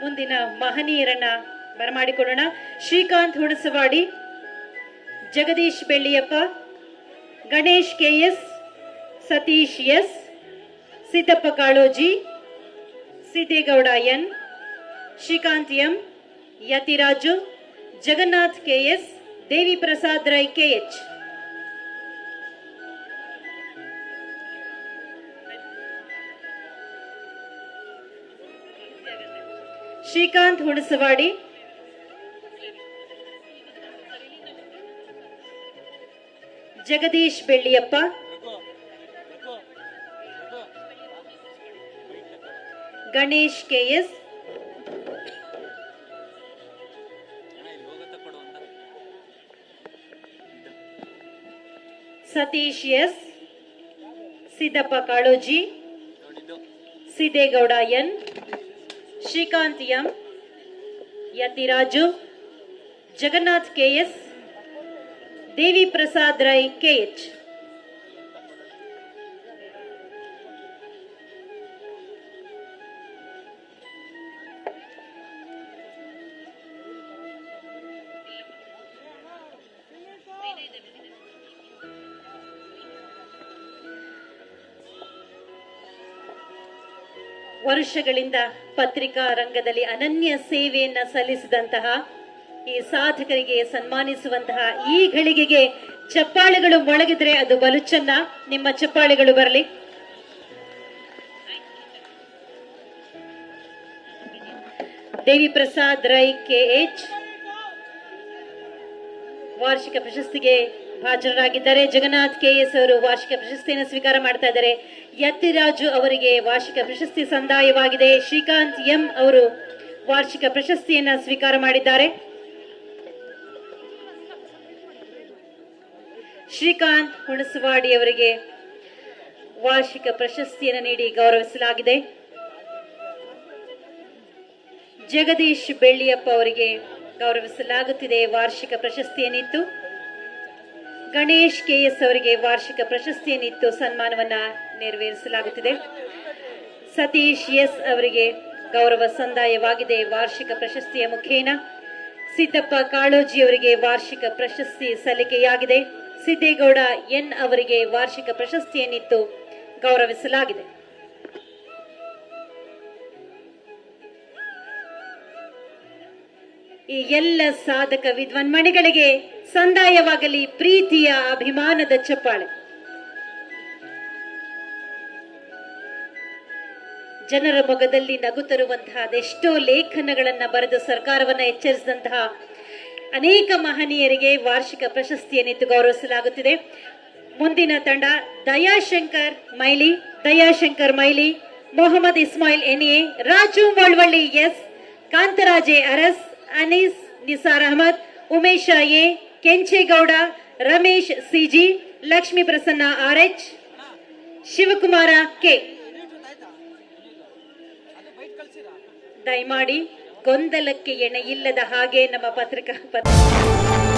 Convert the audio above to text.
ಮುಂದಿನ ಮಹನೀಯರನ್ನ ಬರಮಾಡಿಕೊಳ್ಳೋಣ. Srikanth Hunasawadi, Jagadish Belliyappa, Ganesh KS Satish S, Siddappa Kaloji, Siddegowda N, Srikanth M, Yathiraju, Jagannath KS Devi Prasad Rai KH Srikanth Hunasawadi. Jagadish Belliyappa. Ganesh KS. Satish S. Siddappa Kaloji. Siddegowda N. Srikanth M Yathiraju Jagannath KS Devi Prasad Rai KH ವರ್ಷಗಳಿಂದ ಪತ್ರಿಕಾ ರಂಗದಲ್ಲಿ ಅನನ್ಯ ಸೇವೆಯನ್ನ ಸಲ್ಲಿಸಿದಂತಹ ಈ ಸಾಧಕರಿಗೆ ಸನ್ಮಾನಿಸುವಂತಹ ಈ ಘಳಿಗೆಗೆ ಚಪ್ಪಾಳೆಗಳು ಮೊಳಗಿದ್ರೆ ಅದು ಬಲು ಚೆನ್ನ ನಿಮ್ಮ ಚಪ್ಪಾಳೆಗಳು ಬರಲಿ. Devi Prasad Rai K H. ವಾರ್ಷಿಕ ಪ್ರಶಸ್ತಿಗೆ ಭಾಜನರಾಗಿದ್ದಾರೆ ಜಗನ್ನಾಥ್ ಕೆ ಎಸ್ ಅವರು ವಾರ್ಷಿಕ ಪ್ರಶಸ್ತಿಯನ್ನು ಸ್ವೀಕಾರ ಮಾಡ್ತಾ ಇದ್ದಾರೆ. ಯತ್ತಿರಾಜು ಅವರಿಗೆ ವಾರ್ಷಿಕ ಪ್ರಶಸ್ತಿ ಸಂದಾಯವಾಗಿದೆ. ಶ್ರೀಕಾಂತ್ ಎಂ ಅವರು ವಾರ್ಷಿಕ ಪ್ರಶಸ್ತಿಯನ್ನು ಸ್ವೀಕಾರ ಮಾಡಿದ್ದಾರೆ. ಶ್ರೀಕಾಂತ್ ಹುಣಸವಾಡಿ ಅವರಿಗೆ ವಾರ್ಷಿಕ ಪ್ರಶಸ್ತಿಯನ್ನು ನೀಡಿ ಗೌರವಿಸಲಾಗಿದೆ. ಜಗದೀಶ್ ಬೆಳ್ಳಿಯಪ್ಪ ಅವರಿಗೆ ಗೌರವಿಸಲಾಗುತ್ತಿದೆ ವಾರ್ಷಿಕ ಪ್ರಶಸ್ತಿಯನ್ನಿತ್ತು. ಗಣೇಶ್ ಕೆಎಸ್ ಅವರಿಗೆ ವಾರ್ಷಿಕ ಪ್ರಶಸ್ತಿಯನ್ನಿತ್ತು. ಸನ್ಮಾನವನ್ನ ನೆರವೇರಿಸಲಾಗುತ್ತಿದೆ. ಸತೀಶ್ ಎಸ್ ಅವರಿಗೆ ಗೌರವ ಸಂದಾಯವಾಗಿದೆ. ವಾರ್ಷಿಕ ಪ್ರಶಸ್ತಿಯ ಮುಖೇನ ಸಿದ್ದಪ್ಪ ಕಾಳೋಜಿ ಅವರಿಗೆ ವಾರ್ಷಿಕ ಪ್ರಶಸ್ತಿ ಸಲ್ಲಿಕೆಯಾಗಿದೆ. ಸಿದ್ದೇಗೌಡ ಎನ್ ಅವರಿಗೆ ವಾರ್ಷಿಕ ಪ್ರಶಸ್ತಿಯನ್ನಿತ್ತು. ಗೌರವಿಸಲಾಗಿದೆ. ಈ ಎಲ್ಲ ಸಾಧಕ ವಿದ್ವಾನ್ಮಣಿಗಳಿಗೆ ಸಂದಾಯವಾಗಲಿ ಪ್ರೀತಿಯ ಅಭಿಮಾನದ ಚಪ್ಪಾಳೆ. ಜನರ ಮೊಗದಲ್ಲಿ ನಗು ತರುವಂತಹ ಅದೆಷ್ಟೋ ಲೇಖನಗಳನ್ನ ಬರೆದು ಸರ್ಕಾರವನ್ನ ಎಚ್ಚರಿಸಿದಂತಹ ಅನೇಕ ಮಹನೀಯರಿಗೆ ವಾರ್ಷಿಕ ಪ್ರಶಸ್ತಿಯನ್ನಿತ್ತು ಗೌರವಿಸಲಾಗುತ್ತಿದೆ. ಮುಂದಿನ ತಂಡ Dayashankar Maili Dayashankar Maili, Mohammed Ismail NA, Raju Malavalli S, Kantharaje Aras Anees Nisar Ahmed, Umesha A Kenchegowda, Ramesh CG, Lakshmi Prasanna R H Shivakumara K. ದಯಮಾಡಿ ಗೊಂದಲಕ್ಕೆ ಎಣೆಯಿಲ್ಲದ ಹಾಗೆ ನಮ್ಮ ಪತ್ರಿಕಾ ಪತ್ರ